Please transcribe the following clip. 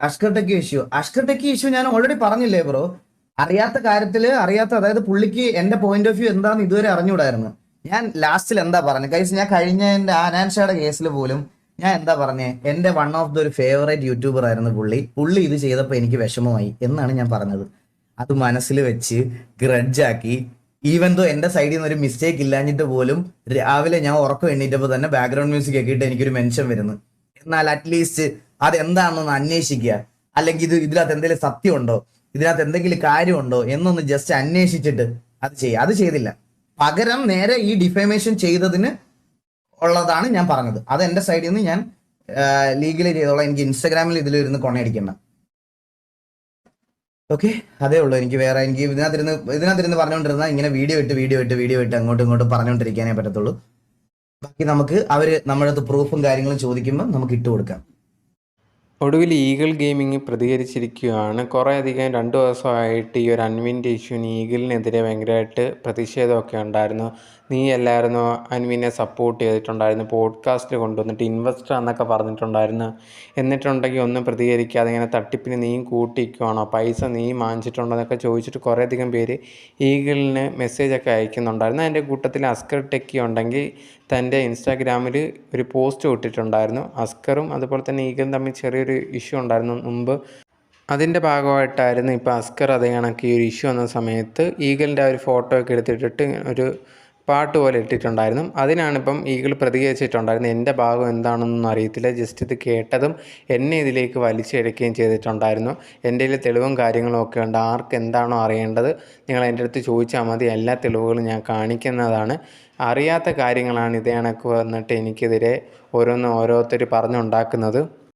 Ashkar techy issue Ashkar techy issue ഞാൻ already പറഞ്ഞില്ലേ bro അറിയാത്ത കാര്യത്തിൽ അറിയാത്ത അതായത് പുള്ളിക്ക് എന്റെ പോയിന്റ് ഓഫ് വ്യൂ എന്താന്ന് ഇതുവരെ അറിഞ്ഞൂടായിരുന്നു ഞാൻ ലാസ്റ്റിൽ എന്താ പറഞ്ഞത് കൈസ് ഞാൻ കഴിഞ്ഞ എന്റെ ആനാൻഷയുടെ കേസിൽ പോലും ഞാൻ എന്താ പറഞ്ഞേ? എന്റെ വൺ ഓഫ് ദ ഒരു ഫേവറേറ്റ് യൂട്യൂബർ ആയിരുന്നു പുള്ളി. പുള്ളി ഇത് ചെയ്തപ്പോൾ എനിക്ക് വിഷമമായി എന്നാണ് ഞാൻ പറഞ്ഞത്. അത് മനസ്സിൽ വെച്ച് ഗ്രഡ്ജാക്കി ഈവൻ ദോ എന്റെ സൈഡിൽ നിന്ന് ഒരു മിസ്റ്റേക്ക് ഇല്ലാഞ്ഞിട്ട് പോലും രാവിലെ ഞാൻ ഉറക്കം എണ്ണീറ്റപ്പോൾ തന്നെ ബാക്ക്ഗ്രൗണ്ട് മ്യൂസിക് ഒക്കെ ഇട്ട് എനിക്കൊരു മെൻഷൻ വരുന്നു. എന്നാൽ അറ്റ്ലീസ്റ്റ് അതെന്താണെന്നൊന്ന് അന്വേഷിക്കുക. അല്ലെങ്കിൽ ഇത് ഇതിനകത്ത് എന്തെങ്കിലും സത്യമുണ്ടോ? ഇതിനകത്ത് എന്തെങ്കിലും കാര്യമുണ്ടോ? എന്നൊന്ന് ജസ്റ്റ് അന്വേഷിച്ചിട്ട് അത് ചെയ്യുക. അത് ചെയ്തില്ല. പകരം നേരെ ഈ ഡിഫേമേഷൻ ചെയ്തതിന് ഉള്ളതാണ് ഞാൻ പറഞ്ഞത്. അത് എന്റെ സൈഡിൽ നിന്ന് ഞാൻ ലീഗലി ചെയ്തോളാം. എനിക്ക് ഇൻസ്റ്റാഗ്രാമിൽ ഇതിൽ ഇരുന്ന് കൊണയടിക്കണ്ട. ഓക്കെ അതേ ഉള്ളൂ. എനിക്ക് വേറെ എനിക്ക് ഇതിനകത്തിരുന്ന് ഇതിനകത്തിരുന്ന് പറഞ്ഞുകൊണ്ടിരുന്ന ഇങ്ങനെ വീഡിയോ ഇട്ട് വീഡിയോ ഇട്ട് വീഡിയോ ഇട്ട് അങ്ങോട്ടും ഇങ്ങോട്ടും പറഞ്ഞുകൊണ്ടിരിക്കാനേ പറ്റത്തുള്ളൂ. ബാക്കി നമുക്ക് അവർ നമ്മുടെ അടുത്ത് പ്രൂഫും കാര്യങ്ങളും ചോദിക്കുമ്പോൾ നമുക്ക് ഇട്ട് കൊടുക്കാം. ഒടുവിൽ ഈഗിൾ ഗെയിമിംഗ് പ്രതികരിച്ചിരിക്കുകയാണ്. കുറേ അധികം രണ്ട് ദിവസമായിട്ട് ഈ ഒരു അൻവിന്റെ ഇഷ്യൂവിന് ഈഗിളിനെതിരെ ഭയങ്കരമായിട്ട് പ്രതിഷേധമൊക്കെ ഉണ്ടായിരുന്നു. നീ എല്ലായിരുന്നു അൻവിനെ സപ്പോർട്ട് ചെയ്തിട്ടുണ്ടായിരുന്നു. പോഡ്കാസ്റ്റിൽ കൊണ്ടുവന്നിട്ട് ഇൻവെസ്റ്റർ എന്നൊക്കെ പറഞ്ഞിട്ടുണ്ടായിരുന്നു. എന്നിട്ടുണ്ടെങ്കിൽ ഒന്നും പ്രതികരിക്കാതെ ഇങ്ങനെ തട്ടിപ്പിന് നീ കൂട്ടിക്കുവാണോ പൈസ നീ വാങ്ങിച്ചിട്ടുണ്ടോന്നൊക്കെ ചോദിച്ചിട്ട് കുറേയധികം പേര് ഈഗിളിന് മെസ്സേജൊക്കെ അയക്കുന്നുണ്ടായിരുന്നു. അതിന്റെ കൂട്ടത്തിൽ അസ്കർ ടെക്കി ഉണ്ടെങ്കിൽ തന്റെ ഇൻസ്റ്റാഗ്രാമിൽ ഒരു പോസ്റ്റ് ഇട്ടിട്ടുണ്ടായിരുന്നു. അസ്കറും അതുപോലെ തന്നെ ഈഗലും തമ്മിൽ ചെറിയൊരു ഇഷ്യൂ ഉണ്ടായിരുന്നു മുമ്പ്. അതിന്റെ ഭാഗമായിട്ടായിരുന്നു ഇപ്പോൾ അസ്കർ അതേ കണക്ക് ഈ ഒരു ഇഷ്യൂ വന്ന സമയത്ത് ഈഗലിന്റെ ആ ഒരു ഫോട്ടോ ഒക്കെ എടുത്തിട്ടിട്ട് ഒരു പാട്ട് പോലെ ഇട്ടിട്ടുണ്ടായിരുന്നു. അതിനാണിപ്പം ഈഗിൾ പ്രതികരിച്ചിട്ടുണ്ടായിരുന്നത്. എന്റെ ഭാഗം എന്താണെന്നൊന്നും അറിയത്തില്ല. ജസ്റ്റ് ഇത് കേട്ടതും എന്നെ ഇതിലേക്ക് വലിച്ചെടുക്കുകയും ചെയ്തിട്ടുണ്ടായിരുന്നു. എന്റെ കയ്യിൽ തെളിവും കാര്യങ്ങളും ഒക്കെ ഉണ്ട്. ആർക്ക് എന്താണോ അറിയേണ്ടത് നിങ്ങൾ എന്റെ അടുത്ത് ചോദിച്ചാൽ മതി. എല്ലാ തെളിവുകളും ഞാൻ കാണിക്കുന്നതാണ്. അറിയാത്ത കാര്യങ്ങളാണ് ഇതേ കണക്ക് വന്നിട്ട് എനിക്കെതിരെ ഓരോന്ന് ഓരോരുത്തർ പറഞ്ഞുണ്ടാക്കുന്നത്.